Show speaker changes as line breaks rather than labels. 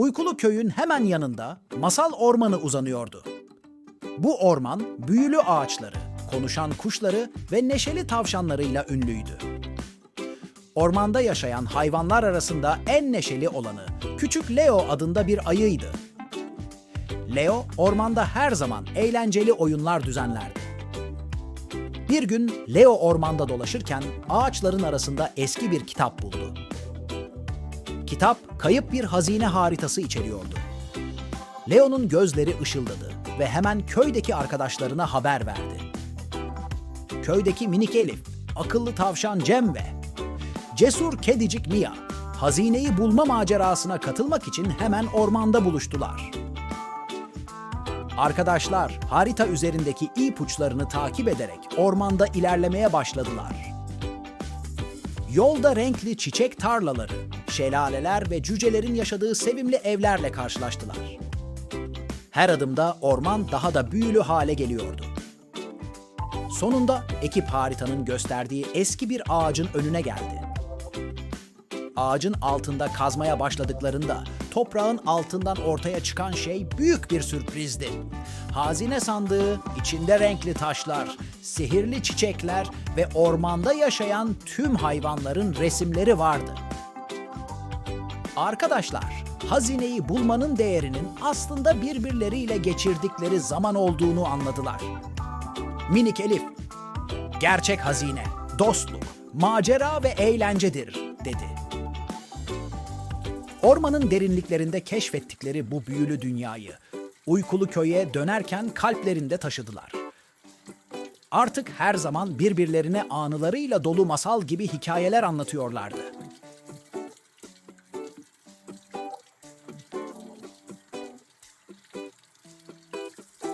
Uykulu köyün hemen yanında masal ormanı uzanıyordu. Bu orman büyülü ağaçları, konuşan kuşları ve neşeli tavşanlarıyla ünlüydü. Ormanda yaşayan hayvanlar arasında en neşeli olanı Küçük Leo adında bir ayıydı. Leo ormanda her zaman eğlenceli oyunlar düzenlerdi. Bir gün Leo ormanda dolaşırken ağaçların arasında eski bir kitap buldu. Kitap kayıp bir hazine haritası içeriyordu. Leo'nun gözleri ışıldadı ve hemen köydeki arkadaşlarına haber verdi. Köydeki minik Elif, akıllı tavşan Cem ve cesur kedicik Mia hazineyi bulma macerasına katılmak için hemen ormanda buluştular. Arkadaşlar harita üzerindeki ipuçlarını takip ederek ormanda ilerlemeye başladılar. Yolda renkli çiçek tarlaları, şelaleler ve cücelerin yaşadığı sevimli evlerle karşılaştılar. Her adımda orman daha da büyülü hale geliyordu. Sonunda ekip haritanın gösterdiği eski bir ağacın önüne geldi. Ağacın altında kazmaya başladıklarında toprağın altından ortaya çıkan şey büyük bir sürprizdi. Hazine sandığı, içinde renkli taşlar, sihirli çiçekler ve ormanda yaşayan tüm hayvanların resimleri vardı. Arkadaşlar, hazineyi bulmanın değerinin aslında birbirleriyle geçirdikleri zaman olduğunu anladılar. Minik Elif, gerçek hazine, dostluk, macera ve eğlencedir, dedi. Ormanın derinliklerinde keşfettikleri bu büyülü dünyayı uykulu köye dönerken kalplerinde taşıdılar. Artık her zaman birbirlerine anılarıyla dolu masal gibi hikayeler anlatıyorlardı.